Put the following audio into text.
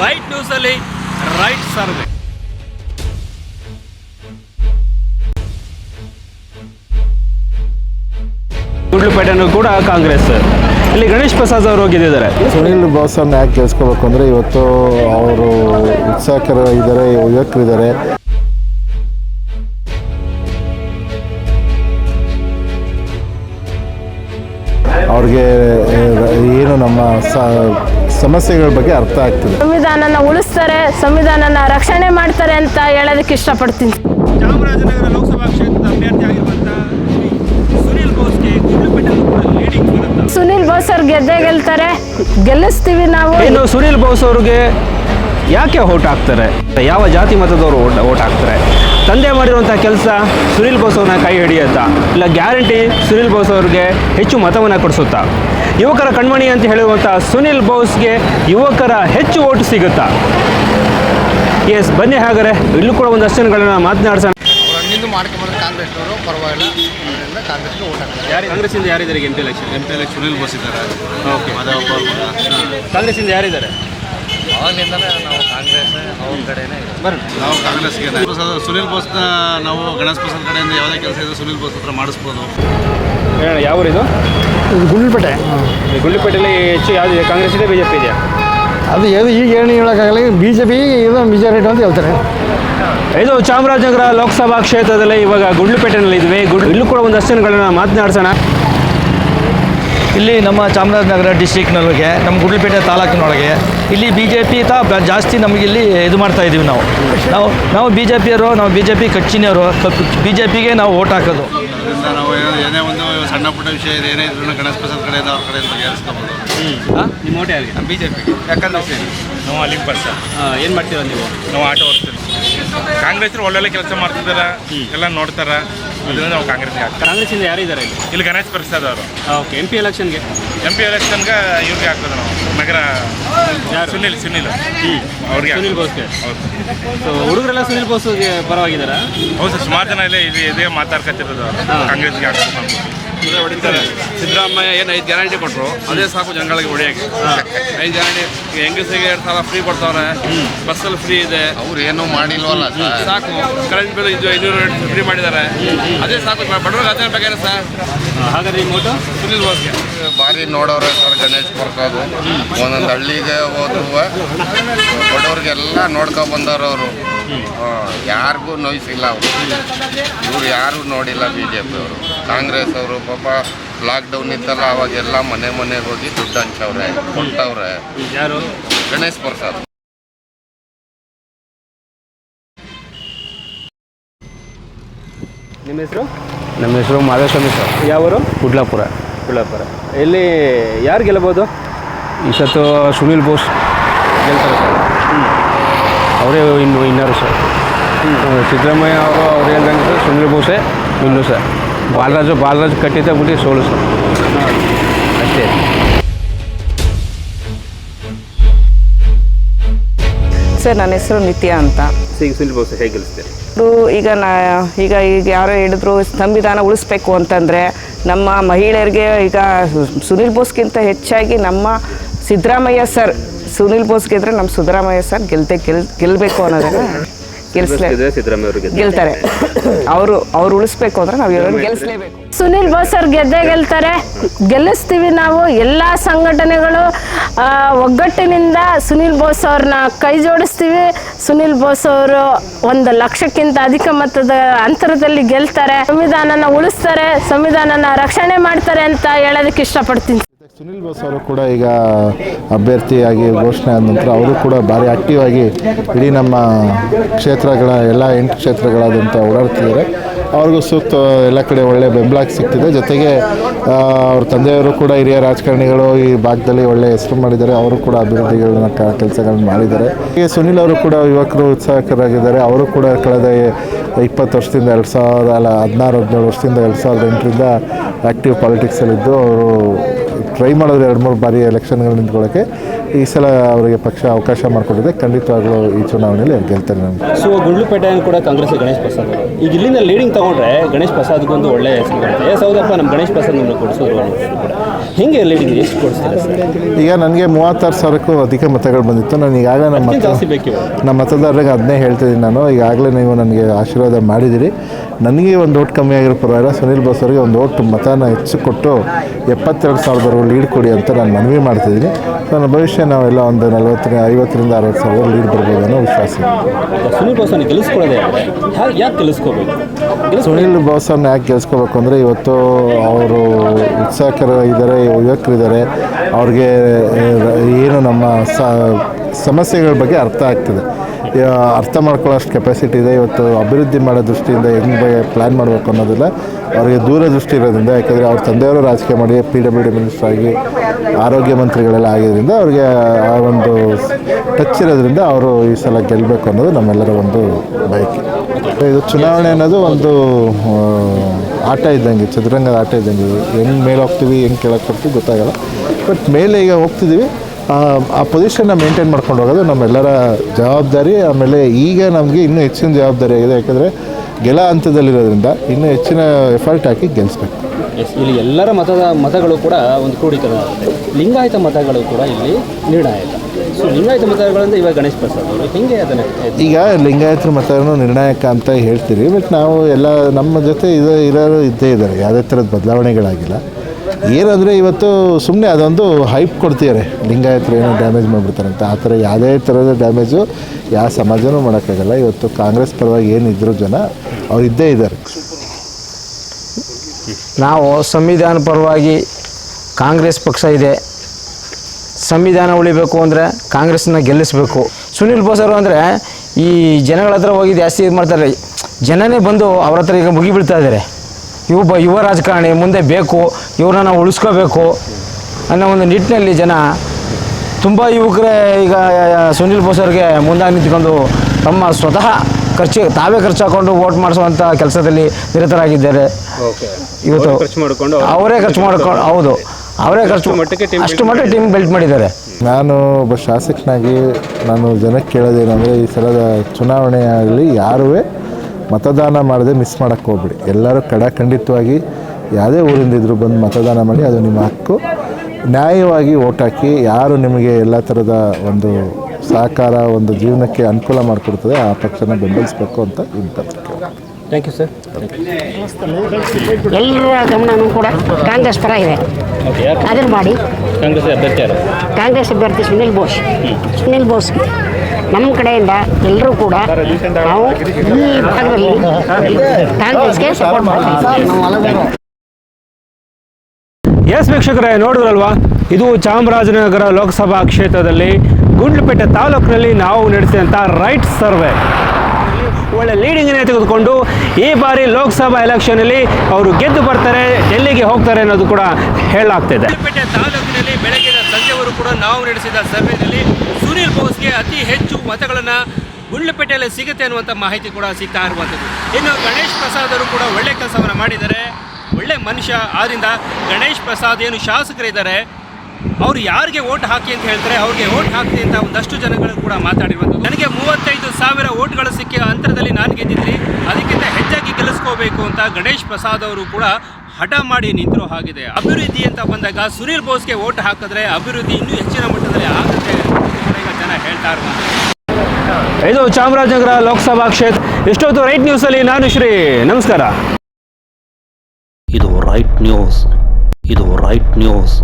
Right ನ್ಯೂಸಲ್ಲಿ right survey ಗುಡ್ಲುಪೇಟೆನೂ ಕೂಡ ಕಾಂಗ್ರೆಸ್. ಇಲ್ಲಿ ಗಣೇಶ್ ಪ್ರಸಾದ್ ಅವರು ಹೋಗಿದ್ದಾರೆ. ಸುನಿಲ್ ಬೋಸನ್ನ ಯಾಕೆ ಕೇಳಿಸ್ಕೋಬೇಕು ಅಂದರೆ ಇವತ್ತು ಅವರು ಉತ್ಸಾಹಕರಾಗಿದ್ದಾರೆ ಯುವಕರಿದ್ದಾರೆ ಅವ್ರಿಗೆ ಏನು ನಮ್ಮ ಸ- ಸಮಸ್ಯೆಗಳ ಬಗ್ಗೆ ಅರ್ಥ ಆಗ್ತದೆ. ಸಂವಿಧಾನನ ಉಳಿಸ್ತಾರೆ ಸಂವಿಧಾನನ ರಕ್ಷಣೆ ಮಾಡ್ತಾರೆ ಅಂತ ಹೇಳೋದಕ್ಕೆ ಇಷ್ಟಪಡ್ತೀನಿ. ಚಾಮರಾಜನಗರ ಲೋಕಸಭಾ ಕ್ಷೇತ್ರದ ಅಭ್ಯರ್ಥಿ ಸುನೀಲ್ ಬೋಸ್ಗೆ ಗುಡ್ಲುಪೇಟೆನೂ ಕೂಡ ಲೀಡಿಂಗ್ ಬರುತ್ತಾ? ಸುನಿಲ್ ಬೋಸ್ ಅವ್ರು ಗೆದ್ದೇ ಗೆಲ್ತಾರೆ. ಗೆಲ್ಲಿಸ್ತೀವಿ ನಾವು. ಇನ್ನು ಸುನೀಲ್ ಬೋಸ್ ಅವ್ರಿಗೆ ಯಾಕೆ ಓಟ್ ಹಾಕ್ತಾರೆ? ಯಾವ ಜಾತಿ ಮತದವರು ಓಟ್ ಓಟ್ ಹಾಕ್ತಾರೆ? ತಂದೆ ಮಾಡಿರುವಂಥ ಕೆಲಸ ಸುನೀಲ್ ಬೋಸ್ ಅವ್ರನ್ನ ಕೈ ಹಿಡಿಯುತ್ತಾ? ಇಲ್ಲ ಗ್ಯಾರಂಟಿ ಸುನೀಲ್ ಬೋಸ್ ಅವ್ರಿಗೆ ಹೆಚ್ಚು ಮತವನ್ನು ಕೊಡಿಸುತ್ತಾ? ಯುವಕರ ಕಣ್ಮಣಿ ಅಂತ ಹೇಳುವಂಥ ಸುನಿಲ್ ಬೋಸ್ಗೆ ಯುವಕರ ಹೆಚ್ಚು ಓಟು ಸಿಗುತ್ತಾ? ಎಸ್ ಬನ್ನಿ ಹಾಗಾದ್ರೆ ಇಲ್ಲೂ ಕೂಡ ಒಂದು ಜನಗಳನ್ನ ಮಾತನಾಡ್ಸೋಣ. ಮಾಡ್ಕೊಂಬಂದ್ರೆ ಕಾಂಗ್ರೆಸ್ನವರು ಪರವಾಗಿಲ್ಲ. ಅದರಿಂದ ಕಾಂಗ್ರೆಸ್ಗೆ ಓಟ್ ಹಾಕ್ತಾರೆ. ಯಾರು ಕಾಂಗ್ರೆಸ್ಸಿಂದ ಯಾರಿದ್ದಾರೆ M P election? M P L Sunil Bose ಇದ್ದಾರೆ. ಓಕೆ. ಮಗ. ಕಾಂಗ್ರೆಸ್ಸಿಂದ ಯಾರಿದ್ದಾರೆ? ಅವಾಗಿಂದಲೇ ನಾವು ಕಾಂಗ್ರೆಸ್ ಅವ್ರ ಕಡೆನೇ. ಬರೋಣ ನಾವು ಕಾಂಗ್ರೆಸ್ಗೆ ಸುನಿಲ್ ಬೋಸ್ನ ನಾವು ಗಣೇಶ್ ಪ್ರಸಾದ್ ಕಡೆಯಿಂದ ಯಾವುದೇ ಕೆಲಸ ಇದೆ ಸುನಿಲ್ ಬೋಸ್ ಹತ್ರ ಮಾಡಿಸ್ಬೋದು. ಹೇಳೋಣ ಯಾವ ಊರಿದು? ಗುಂಡ್ಲುಪೇಟೆ. ಗುಂಡ್ಲುಪೇಟೆಯಲ್ಲಿ ಹೆಚ್ಚು ಯಾವ್ದಿದೆ ಕಾಂಗ್ರೆಸ್ ಇದೆ ಬಿಜೆಪಿ ಇದೆಯಾ? ಅದು ಏನು ಈಗ ಏನು ಹೇಳೋಕ್ಕಾಗಲ್ಲ. ಬಿ ಜೆ ಪಿ ಇದು ಮೆಜಾರಿಟಿ ಅಂತ ಹೇಳ್ತಾರೆ. ಇದು ಚಾಮರಾಜನಗರ ಲೋಕಸಭಾ ಕ್ಷೇತ್ರದಲ್ಲಿ ಇವಾಗ ಗುಂಡ್ಲುಪೇಟೆನಲ್ಲಿ ಇದ್ವಿ. ಗುಡ್ ಇಲ್ಲೂ ಕೂಡ ಒಂದು ಜನಗಳನ್ನ ಮಾತನಾಡ್ಸೋಣ. ಇಲ್ಲಿ ನಮ್ಮ ಚಾಮರಾಜನಗರ ಡಿಸ್ಟಿಕ್ನೊಳಗೆ ನಮ್ಮ ಗುಡ್ಲಪೇಟೆ ತಾಲೂಕಿನೊಳಗೆ ಇಲ್ಲಿ ಬಿ ಜೆ ಪಿ ತ ಜಾಸ್ತಿ ನಮಗೆ ಇಲ್ಲಿ ಇದು ಮಾಡ್ತಾ ಇದ್ದೀವಿ ನಾವು. ನಾವು ನಾವು ಬಿ ಜೆ ಪಿಯವರು ನಾವು ಬಿ ಜೆ ಪಿ ಕಚ್ಚಿನವರು ಬಿ ಜೆ ಪಿಗೆ ನಾವು ಓಟ್ ಹಾಕೋದು. ಅದರಿಂದ ನಾವು ಏನೇ- ಏನೇ ಒಂದು ಸಣ್ಣ ಪುಟ್ಟ ವಿಷಯ ಇದೆ ಏನೇ ಇದ್ರೂ ಗಣೇಶ ಪ್ರಸಾದ್ ಕಡೆಯಿಂದ ಅವ್ರ ಕಡೆಯಿಂದ ಬಗೆಹರಿಸ್ಕೋಬೋದು ನಿಮ್ಮ ಓಟೆ ಯಾರಿಗೆ? ಬಿ ಜೆ ಪಿ ಯಾಕಂದ್ರೆ ನಾವು ಅಲ್ಲಿಗೆ ಬರ್ಸ ಏನು ಮಾಡ್ತೀರಾ ನೀವು? ನಾವು ಆಟೋ ಓಡ್ತೀವಿ. ಕಾಂಗ್ರೆಸ್ರು ಒಳ್ಳೊಳ್ಳೆ ಕೆಲಸ ಮಾಡ್ತಿದ್ದಾರೆ ಎಲ್ಲ ನೋಡ್ತಾರ. ಅದರಿಂದ ನಾವು ಕಾಂಗ್ರೆಸ್ಗೆ ಹಾಕ್ತೀವಿ. ಕಾಂಗ್ರೆಸ್ಸಿಂದ ಯಾರಿದ್ದಾರೆ ಇಲ್ಲಿ? ಇಲ್ಲಿ ಗಣೇಶ್ ಪ್ರಸಾದ್ ಅವರು. ಓಕೆ ಎಂ ಪಿ ಎಲೆಕ್ಷನ್ಗೆ ಎಂ ಪಿ ಎಲೆಕ್ಷನ್ಗೆ ಇವ್ರಿಗೆ ಹಾಕೋದು ನಾವು. ನಗರ ಯಾರು? ಸುನಿಲ್ ಸುನಿಲ್. ಅವ್ರಿಗೆ ಸುನಿಲ್. ಬೋಸ್ಗೆ. ಹೌದು. ಸೊ ಹುಡುಗರೆಲ್ಲ ಸುನಿಲ್ ಬೋಸ್ಗೆ ಪರವಾಗಿದ್ದಾರಾ? ಹೌದು ಸರ್ ಸುಮಾರು ಜನ ಇಲ್ಲಿ ಇದೆ ಇದೇ ಮಾತಾಡ್ಕೊತಿರೋದು ಕಾಂಗ್ರೆಸ್ಗೆ ಹಾಕ್ಬೇಕು ಅಂತ ಸಿದ್ದರಾಮಯ್ಯ ಏನು ಐದು ಗ್ಯಾರಂಟಿ ಕೊಟ್ಟರು ಅದೇ ಸಾಕು ಜನಗಳಿಗೆ ಹೊಡಿಯೋಕೆ ಐದು ಗ್ಯಾರಂಟಿ ಹೆಂಗಸಿಗೆ ಎರಡು ಸಾವಿರ ಫ್ರೀ ಕೊಡ್ತಾವ್ರೆ ಬಸ್ಸಲ್ಲಿ ಫ್ರೀ ಇದೆ. ಅವ್ರು ಏನೂ ಮಾಡಿಲ್ವಲ್ಲ ಸಾಕು. ಕರೆಂಟ್ ಬಿಲ್ ಇದು ಐನೂರು ಫ್ರೀ ಮಾಡಿದ್ದಾರೆ. ಅದೇ ಸಾಕು ಬಡವ್ರಿಗೆ ಅದೇ ಬೇಕಾದ್ರೆ ಸರ್. ಹಾಗಾದ್ರೆ ಮೋಟೋ ಸುನೀಲ್ ಸುನಿಲ್ ಬೋಸ್ಗೆ. ಭಾರಿ ನೋಡೋರೆ ಸರ್ ಗಣೇಶ್ ಅದು ಒಂದೊಂದು ಹಳ್ಳಿಗೆ ಹೋದ್ರು ಬಡವ್ರಿಗೆಲ್ಲ ನೋಡ್ಕೊ ಬಂದವರು ಅವರು. ಯಾರಿಗೂ ನೋಯಿಸಿಲ್ಲ ಅವರು. ಇವ್ರು ಯಾರು ನೋಡಿಲ್ಲ ಬಿ ಜೆ ಪಿ ಅವರು. ಕಾಂಗ್ರೆಸ್ ಅವರು ಪಾಪ ಲಾಕ್ಡೌನ್ ಇತ್ತಲ್ಲ ಅವಾಗೆಲ್ಲ ಮನೆ ಮನೆಗೆ ಹೋಗಿ ದುಡ್ಡು ಹಂಚವ್ರೆ ಕೊಟ್ಟವ್ರೆ. ಯಾರು? ಗಣೇಶ್ ಪ್ರಸಾದ್. ನಿಮ್ಮ ಹೆಸರು? ನಮ್ಮ ಹೆಸರು ಮಾದೇಸ್ವಾಮಿ ಸರ್. ಯಾವರು? ಕುಡ್ಲಾಪುರ. ಕುಡ್ಲಾಪುರ. ಎಲ್ಲಿ ಯಾರು ಗೆಲ್ಲಬೋದು ಈ ಸತ್ತು ಸುನಿಲ್ ಬೋಸ್. ಗೆಲ್ತಾರೆ ಸರ್. ಅವರೇ ಇನ್ನು ಇನ್ನರು ಸರ್. ಸಿದ್ದರಾಮಯ್ಯ ಅವರು ಅವ್ರು ಹೇಳ್ದಂಗೆ ಸರ್ ಸುನಿಲ್ ಬೋಸೆ ಇನ್ನು ಸರ್. ಬಾಲರಾಜು ಬಾಲರಾಜು ಕಟ್ಟಿದ್ದ ಬಿಟ್ಟು ಸೋಲು ಸರ್. ಅಷ್ಟೇ. ಸರ್ ನನ್ನ ಹೆಸರು ನಿತ್ಯ ಅಂತ. ಈಗ ಸುನಿಲ್ ಬೋಸೆ ಹೇಗೆ ಗೆಲ್ಲಿಸ್ತೀರಿ ಇದು ಈಗ ನಾ ಈಗ ಈಗ ಯಾರೋ ಹೇಳಿದ್ರು ಸಂವಿಧಾನ ಉಳಿಸ್ಬೇಕು ಅಂತಂದರೆ ನಮ್ಮ ಮಹಿಳೆಯರಿಗೆ ಈಗ ಸುನಿಲ್ ಬೋಸ್ಗಿಂತ ಹೆಚ್ಚಾಗಿ ನಮ್ಮ ಸಿದ್ದರಾಮಯ್ಯ ಸರ್ ಸುನಿಲ್ ಬೋಸ್ ಗೆದ್ರೆ ನಮ್ಮ ಸಿದ್ದರಾಮಯ್ಯ ಸರ್ ಗೆಲ್ತೆ ಗೆಲ್ ಗೆಲ್ಬೇಕು ಅನ್ನೋದನ್ನ ಗೆಲ್ಸ್ಲೇ ಗೆಲ್ತಾರೆ. ಅವರು ಅವ್ರು ಉಳಿಸ್ಬೇಕು ಅಂದ್ರೆ ನಾವು ಇವ್ರನ್ನ ಗೆಲ್ಲಿಸ್ಲೇಬೇಕು ಸುನಿಲ್ ಬೋಸ್ ಅವ್ರು ಗೆದ್ದೇ ಗೆಲ್ತಾರೆ. ಗೆಲ್ಲಿಸ್ತೀವಿ ನಾವು. ಎಲ್ಲ ಸಂಘಟನೆಗಳು ಆ, ಒಗ್ಗಟ್ಟಿನಿಂದ ಸುನಿಲ್ ಬೋಸ್ ಅವ್ರನ್ನ ಕೈ ಜೋಡಿಸ್ತೀವಿ. ಸುನಿಲ್ ಬೋಸ್ ಅವರು ಒಂದು ಲಕ್ಷಕ್ಕಿಂತ ಅಧಿಕ ಮತದ ಅಂತರದಲ್ಲಿ ಗೆಲ್ತಾರೆ. ಸಂವಿಧಾನನ ಉಳಿಸ್ತಾರೆ. ಸಂವಿಧಾನನ ರಕ್ಷಣೆ ಮಾಡ್ತಾರೆ ಅಂತ ಹೇಳೋದಕ್ಕೆ ಇಷ್ಟಪಡ್ತೀನಿ. ಸುನಿಲ್ ಬೋಸ್ ಅವರು ಕೂಡ ಈಗ ಅಭ್ಯರ್ಥಿಯಾಗಿ ಘೋಷಣೆ ಆದ ನಂತರ ಅವರು ಕೂಡ ಭಾರಿ ಆಕ್ಟಿವ್ ಆಗಿ ಇಡೀ ನಮ್ಮ ಕ್ಷೇತ್ರಗಳ ಎಲ್ಲ ಎಂಟು ಕ್ಷೇತ್ರಗಳಾದಂಥ ಓಡಾಡ್ತಿದ್ದಾರೆ. ಅವ್ರಿಗೂ ಸೂಕ್ತ ಎಲ್ಲ ಕಡೆ ಒಳ್ಳೆ ಬೆಂಬಲ ಸಿಗ್ತಿದೆ. ಜೊತೆಗೆ ಅವ್ರ ತಂದೆಯವರು ಕೂಡ ಹಿರಿಯ ರಾಜಕಾರಣಿಗಳು ಈ ಭಾಗದಲ್ಲಿ ಒಳ್ಳೆ ಹೆಸರು ಮಾಡಿದ್ದಾರೆ. ಅವರು ಕೂಡ ಅಭಿವೃದ್ಧಿಗಳನ್ನ ಕೆಲಸಗಳನ್ನು ಮಾಡಿದ್ದಾರೆ. ಹೀಗೆ ಸುನಿಲ್ ಅವರು ಕೂಡ ಯುವಕರು ಉತ್ಸಾಹಕರಾಗಿದ್ದಾರೆ. ಅವರು ಕೂಡ ಕಳೆದ ಇಪ್ಪತ್ತು ವರ್ಷದಿಂದ ಎರಡು ಸಾವಿರದ ಅಲ್ಲ ಹದಿನಾರು, ಹದಿನೇಳು ವರ್ಷದಿಂದ ಎರಡು ಸಾವಿರದ ಎಂಟರಿಂದ ಆ್ಯಕ್ಟಿವ್ ಪಾಲಿಟಿಕ್ಸಲ್ಲಿದ್ದು ಅವರು ಟ್ರೈ ಮಾಡಿದ್ರೆ ಎರಡು, ಮೂರು ಬಾರಿ ಎಲೆಕ್ಷನ್ಗಳು ನಿಂತ್ಕೊಳ್ಳೋಕ್ಕೆ ಈ ಸಲ ಅವರಿಗೆ ಪಕ್ಷ ಅವಕಾಶ ಮಾಡಿಕೊಟ್ಟಿದೆ. ಖಂಡಿತವಾಗ್ಲೂ ಈ ಚುನಾವಣೆಯಲ್ಲಿ ಅವ್ರು ಗೆಲ್ತಾರೆ ನಮ್ಗೆ. ಸೊ ಗುಂಡ್ಲುಪೇಟೆ ಕೂಡ ಕಾಂಗ್ರೆಸ್ ಗಣೇಶ್ ಪ್ರಸಾದ್. ಈಗ ಇಲ್ಲಿಂದ ಲೀಡಿಂಗ್ ತಗೊಂಡ್ರೆ ಗಣೇಶ್ ಪ್ರಸಾದ್ಗೊಂದು ಒಳ್ಳೆ ಹೆಸರು ಬರುತ್ತೆ. ಎಸ್ ಹೌದಪ್ಪ ನಮ್ಮ ಗಣೇಶ್ ಪ್ರಸಾದ್ ನಿಮ್ಮನ್ನು ಕೊಡಿಸೋದು ಕೂಡ. ಹೆಂಗೆ ಲೀಡಿಂಗ್ ಎಷ್ಟು ಕೊಡಿಸ್ತಾರೆ ಸರ್? ಈಗ ನನಗೆ ಮೂವತ್ತಾರು ಸಾವಿರಕ್ಕೂ ಅಧಿಕ ಮತಗಳು ಬಂದಿತ್ತು. ನಾನು ಈಗಾಗಲೇ ನಮ್ಮ ಮತ ಜಾಸ್ತಿ ನಮ್ಮ ಮತದಾರರಿಗೆ ಅದನ್ನೇ ಹೇಳ್ತಿದ್ದೀನಿ ನಾನು. ಈಗಾಗಲೇ ನೀವು ನನಗೆ ಆಶೀರ್ವಾದ ಮಾಡಿದಿರಿ. ನನಗೆ ಒಂದು ಓಟ್ ಕಮ್ಮಿ ಆಗಿರೋ ಪರವಾಗಿಲ್ಲ. ಸುನಿಲ್ ಬೋಸ್ ಅವರಿಗೆ ಒಂದು ಓಟ್ ಮತನ ಹೆಚ್ಚು ಕೊಟ್ಟು ಎಪ್ಪತ್ತೆರಡು ಸಾವಿರದವರೆಗೂ ಲೀಡ್ ಕೊಡಿ ಅಂತ ನಾನು ಮನವಿ ಮಾಡ್ತಿದ್ದೀನಿ. ನನ್ನ ಭವಿಷ್ಯ ನಾವೆಲ್ಲ ಒಂದು ನಲವತ್ತರಿಂದ ಐವತ್ತರಿಂದ ಅರವತ್ತು ಸಾವಿರ ಲೀಡ್ ಬರ್ಬೋದು ಅನ್ನೋ ವಿಶ್ವಾಸ ಇದೆ. ಸುನೀಲ್ ಬೋಸನ್ನು ಗೆಲ್ಲಿಸ್ಕೊಳ್ಳೋದೇ ಯಾಕೆ ಯಾಕೆ ಗೆಲ್ಲಿಸ್ಕೋಬೇಕು? ಸುನಿಲ್ ಬೋಸ್ ಅವ್ರನ್ನ ಯಾಕೆ ಗೆಲ್ಸ್ಕೋಬೇಕು ಅಂದರೆ ಇವತ್ತು ಅವರು ಉತ್ಸಾಹಕರ ಇದ್ದಾರೆ. ಯುವಕರಿದ್ದಾರೆ ಅವ್ರಿಗೆ ಏನು ನಮ್ಮ ಸಮಸ್ಯೆಗಳ ಬಗ್ಗೆ ಅರ್ಥ ಆಗ್ತದೆ. ಅರ್ಥ ಮಾಡ್ಕೊಳ್ಳೋಷ್ಟು ಕೆಪಾಸಿಟಿ ಇದೆ. ಇವತ್ತು ಅಭಿವೃದ್ಧಿ ಮಾಡೋ ದೃಷ್ಟಿಯಿಂದ ಹೆಂಗೆ ಪ್ಲ್ಯಾನ್ ಮಾಡಬೇಕು ಅನ್ನೋದಿಲ್ಲ. ಅವರಿಗೆ ದೂರದೃಷ್ಟಿ ಇರೋದ್ರಿಂದ, ಯಾಕೆಂದರೆ ಅವ್ರ ತಂದೆಯವರು ರಾಜಕೀಯ ಮಾಡಿ ಪಿ ಡಬ್ಲ್ಯೂ ಡಿ ಮಿನಿಸ್ಟರ್ ಆಗಿ ಆರೋಗ್ಯ ಮಂತ್ರಿಗಳೆಲ್ಲ ಆಗಿದ್ದರಿಂದ ಅವರಿಗೆ ಆ ಒಂದು ಟಚ್ ಇರೋದ್ರಿಂದ ಅವರು ಈ ಸಲ ಗೆಲ್ಲಬೇಕು ಅನ್ನೋದು ನಮ್ಮೆಲ್ಲರ ಒಂದು ಬಯಕೆ. ಇದು ಚುನಾವಣೆ ಅನ್ನೋದು ಒಂದು ಆಟ ಇದ್ದಂಗೆ, ಚದುರಂಗದ ಆಟ ಇದ್ದಂಗೆ, ಹೆಂಗೆ ಮೇಲೆ ಹೋಗ್ತೀವಿ, ಹೆಂಗೆ ಕೆಳಗೆ ಹೋಗ್ತೀವಿ ಗೊತ್ತಾಗಲ್ಲ. ಬಟ್ ಮೇಲೆ ಈಗ ಹೋಗ್ತಿದ್ದೀವಿ ಆ ಪೊಸಿಷನ್ನ ಮೇಂಟೈನ್ ಮಾಡ್ಕೊಂಡು ಹೋಗೋದು ನಮ್ಮೆಲ್ಲರ ಜವಾಬ್ದಾರಿ. ಆಮೇಲೆ ಈಗ ನಮಗೆ ಇನ್ನೂ ಹೆಚ್ಚಿನ ಜವಾಬ್ದಾರಿ ಆಗಿದೆ. ಯಾಕಂದರೆ ಗೆಲ ಹಂತದಲ್ಲಿರೋದ್ರಿಂದ ಇನ್ನು ಹೆಚ್ಚಿನ ಎಫರ್ಟ್ ಹಾಕಿ ಗೆಲ್ಲಿಸ್ಬೇಕು ಎಸ್ ಇಲ್ಲಿ ಎಲ್ಲರ ಮತದ ಮತಗಳು ಕೂಡ ಒಂದು ಕ್ರೋಢೀಕರಣ ಆಗುತ್ತೆ. ಲಿಂಗಾಯತ ಮತಗಳು ಕೂಡ ಇಲ್ಲಿ ನಿರ್ಣಾಯಕ. ಸೊ ಲಿಂಗಾಯತ ಮತಗಳಿಂದ ಇವಾಗ ಗಣೇಶ್ ಪ್ರಸಾದ್ ಅವರು ಹಿಂಗೆ ಅದನ್ನು ಈಗ ಲಿಂಗಾಯತ ಮತವನ್ನು ನಿರ್ಣಾಯಕ ಅಂತ ಹೇಳ್ತೀರಿ ಬಟ್ ನಾವು ಎಲ್ಲ ನಮ್ಮ ಜೊತೆ ಇದು ಇರೋರು ಇದ್ದೇ ಇದ್ದಾರೆ ಯಾವುದೇ ಥರದ ಬದಲಾವಣೆಗಳಾಗಿಲ್ಲ. ಏನಂದರೆ ಇವತ್ತು ಸುಮ್ಮನೆ ಅದೊಂದು ಹೈಪ್ ಕೊಡ್ತಿದ್ದಾರೆ ಲಿಂಗಾಯತರು ಏನೋ ಡ್ಯಾಮೇಜ್ ಮಾಡಿಬಿಡ್ತಾರೆ ಅಂತ. ಆ ಥರ ಯಾವುದೇ ಥರದ ಡ್ಯಾಮೇಜು ಯಾವ ಸಮಾಜನೂ ಮಾಡೋಕ್ಕಾಗಲ್ಲ. ಇವತ್ತು ಕಾಂಗ್ರೆಸ್ ಪರವಾಗಿ ಏನಿದ್ರು ಜನ ಅವ್ರು ಇದ್ದೇ ಇದ್ದಾರೆ. ನಾವು ಸಂವಿಧಾನ ಪರವಾಗಿ ಕಾಂಗ್ರೆಸ್ ಪಕ್ಷ ಇದೆ. ಸಂವಿಧಾನ ಉಳಿಬೇಕು ಅಂದರೆ ಕಾಂಗ್ರೆಸ್ನ ಗೆಲ್ಲಿಸಬೇಕು. ಸುನಿಲ್ ಬೋಸ್ ಅವರು ಅಂದರೆ ಈ ಜನಗಳ ಹತ್ರ ಹೋಗಿ ಜಾಸ್ತಿ ಇದು ಮಾಡ್ತಾರೆ. ಜನನೇ ಬಂದು ಅವ್ರ ಹತ್ರ ಈಗ ಮುಗಿಬೀಳ್ತಾ ಇದ್ದಾರೆ ಯುವ ಯುವ ರಾಜಕಾರಣಿ ಮುಂದೆ ಬೇಕು. ಇವ್ರನ್ನ ನಾವು ಉಳಿಸ್ಕೋಬೇಕು ಅನ್ನೋ ಒಂದು ನಿಟ್ಟಿನಲ್ಲಿ ಜನ ತುಂಬ ಯುವಕರೇ ಈಗ ಸುನಿಲ್ ಬೋಸ್ ಅವ್ರಿಗೆ ಮುಂದಾಗಿ ನಿಂತ್ಕೊಂಡು ತಮ್ಮ ಸ್ವತಃ ಖರ್ಚು ತಾವೇ ಖರ್ಚು ಹಾಕೊಂಡು ವೋಟ್ ಮಾಡಿಸುವಂಥ ಕೆಲಸದಲ್ಲಿ ನಿರತರಾಗಿದ್ದಾರೆ. ಇವತ್ತು ಖರ್ಚು ಮಾಡಿಕೊಂಡು ಅವರೇ ಖರ್ಚು ಮಾಡ್ಕೊಂಡು ಹೌದು. ಅವರೇ ಖರ್ಚು ಮಟ್ಟಕ್ಕೆ team ಅಷ್ಟು ಮಟ್ಟ ಟೀಮ್ ಬಿಲ್ಟ್ ಮಾಡಿದ್ದಾರೆ. ನಾನು ಒಬ್ಬ ಶಾಸಕನಾಗಿ ನಾನು ಜನಕ್ಕೆ ಕೇಳೋದೇನೆಂದರೆ ಈ ಸಲದ ಆಗಲಿ ಯಾರೂ ಮತದಾನ ಮಾಡದೆ ಮಿಸ್ ಮಾಡೋಕ್ಕೆ ಹೋಗ್ಬಿಡಿ. ಎಲ್ಲರೂ ಕಡಖಂಡಿತವಾಗಿ ಯಾವುದೇ ಊರಿಂದ ಇದ್ದರೂ ಬಂದು ಮತದಾನ ಮಾಡಿ ಅದು ನಿಮ್ಮ ಹಕ್ಕು. ನ್ಯಾಯವಾಗಿ ಓಟ್ ಹಾಕಿ ಯಾರು ನಿಮಗೆ ಎಲ್ಲ ಥರದ ಒಂದು ಸಹಕಾರ ಒಂದು ಜೀವನಕ್ಕೆ ಅನುಕೂಲ ಮಾಡಿಕೊಡ್ತದೆ ಆ ಪಕ್ಷನ ಬೆಂಬಲಿಸಬೇಕು ಅಂತ ಇಂಥ ಥ್ಯಾಂಕ್ ಯು ಸರ್ ಎಲ್ಲರ ಗಮನನೂ ಕೂಡ ಕಾಂಗ್ರೆಸ್ ಪರ ಇದೆ. ಅದನ್ನು ಮಾಡಿ. ಕಾಂಗ್ರೆಸ್ ಅಭ್ಯರ್ಥಿ ಯಾರು? ಕಾಂಗ್ರೆಸ್ ಅಭ್ಯರ್ಥಿ ಸುನಿಲ್ ಬೋಸ್. ಸುನಿಲ್ ಬೋಸ್ ನಮ್ಮ ಕಡೆಯಿಂದ ಎಲ್ಲರೂ ಕೂಡ ನಾವು ಈ ಭಾಗದಲ್ಲಿ ಕಾಂಗ್ರೆಸ್ಗೆ ಸಪೋರ್ಟ್ ಮಾಡ್ತೀವಿ. ನಾವು ಎಸ್ ವೀಕ್ಷಕರೇ, ನೋಡಿದ್ರಲ್ವಾ? ಇದು ಚಾಮರಾಜನಗರ ಲೋಕಸಭಾ ಕ್ಷೇತ್ರದಲ್ಲಿ ಗುಂಡ್ಲುಪೇಟೆ ತಾಲೂಕಿನಲ್ಲಿ ನಾವು ನಡೆಸಿದಂಥ ರೈಟ್ ಸರ್ವೆ ಒಳ್ಳೆ ಲೀಡಿಂಗನ್ನೇ ತೆಗೆದುಕೊಂಡು ಈ ಬಾರಿ ಲೋಕಸಭಾ ಎಲೆಕ್ಷನಲ್ಲಿ ಅವರು ಗೆದ್ದು ಬರ್ತಾರೆ, ಡೆಲ್ಲಿಗೆ ಹೋಗ್ತಾರೆ ಅನ್ನೋದು ಕೂಡ ಹೇಳಲಾಗ್ತಿದೆ. ಗುಂಡ್ಲುಪೇಟೆ ತಾಲೂಕಿನಲ್ಲಿ ಬೆಳಗಿನ ಸಂಜೆವರು ಕೂಡ ನಾವು ನಡೆಸಿದ ಸಭೆಯಲ್ಲಿ ಸುನೀಲ್ ಬೋಸ್ಗೆ ಅತಿ ಹೆಚ್ಚು ಮತಗಳನ್ನು ಗುಂಡ್ಲುಪೇಟೆಯಲ್ಲಿ ಸಿಗುತ್ತೆ ಅನ್ನುವಂಥ ಮಾಹಿತಿ ಕೂಡ ಸಿಗ್ತಾ ಇರುವಂಥದ್ದು. ಇನ್ನು ಗಣೇಶ್ ಪ್ರಸಾದ್ ಅವರು ಕೂಡ ಒಳ್ಳೆ ಕೆಲಸವನ್ನು ಮಾಡಿದ್ದಾರೆ. ಒಳ್ಳೆ ಮನುಷ್ಯ ಆದ್ದರಿಂದ ಗಣೇಶ್ ಪ್ರಸಾದ್ ಏನು ಶಾಸಕರಿದ್ದಾರೆ, ಅವರು ಯಾರಿಗೆ ಓಟ್ ಹಾಕಿ ಅಂತ ಹೇಳ್ತಾರೆ, ಅವ್ರಿಗೆ ಓಟ್ ಹಾಕಿ ಅಂತ ಒಂದಷ್ಟು ಜನಗಳು ಕೂಡ ಮಾತಾಡಿರುವಂಥದ್ದು. ನನಗೆ ಮೂವತ್ತೈದು ಸಾವಿರ ಓಟ್ಗಳು ಸಿಕ್ಕಿದ ಅಂತರದಲ್ಲಿ ನಾನು ಗೆದ್ದಿದ್ರಿ, ಅದಕ್ಕಿಂತ ಹೆಚ್ಚಾಗಿ ಗೆಲ್ಲಿಸ್ಕೋಬೇಕು ಅಂತ ಗಣೇಶ್ ಪ್ರಸಾದ್ ಅವರು ಕೂಡ ಹಠ ಮಾಡಿ ನಿಂತಿರೋ ಹಾಗಿದೆ. ಅಭಿವೃದ್ಧಿ ಅಂತ ಬಂದಾಗ ಸುನೀಲ್ ಬೋಸ್ಗೆ ಓಟ್ ಹಾಕಿದ್ರೆ ಅಭಿವೃದ್ಧಿ ಇನ್ನೂ ಹೆಚ್ಚಿನ ಮಟ್ಟದಲ್ಲಿ ಆಗುತ್ತೆ ಜನ ಹೇಳ್ತಾ ಇದು ಚಾಮರಾಜನಗರ ಲೋಕಸಭಾ ಕ್ಷೇತ್ರ. ಎಷ್ಟೊತ್ತು ರೈಟ್ ನ್ಯೂಸಲ್ಲಿ ನಾನು ಶ್ರೀ, ನಮಸ್ಕಾರ. ಇದು ರೈಟ್ ನ್ಯೂಸ್ ಇದು ರೈಟ್ ನ್ಯೂಸ್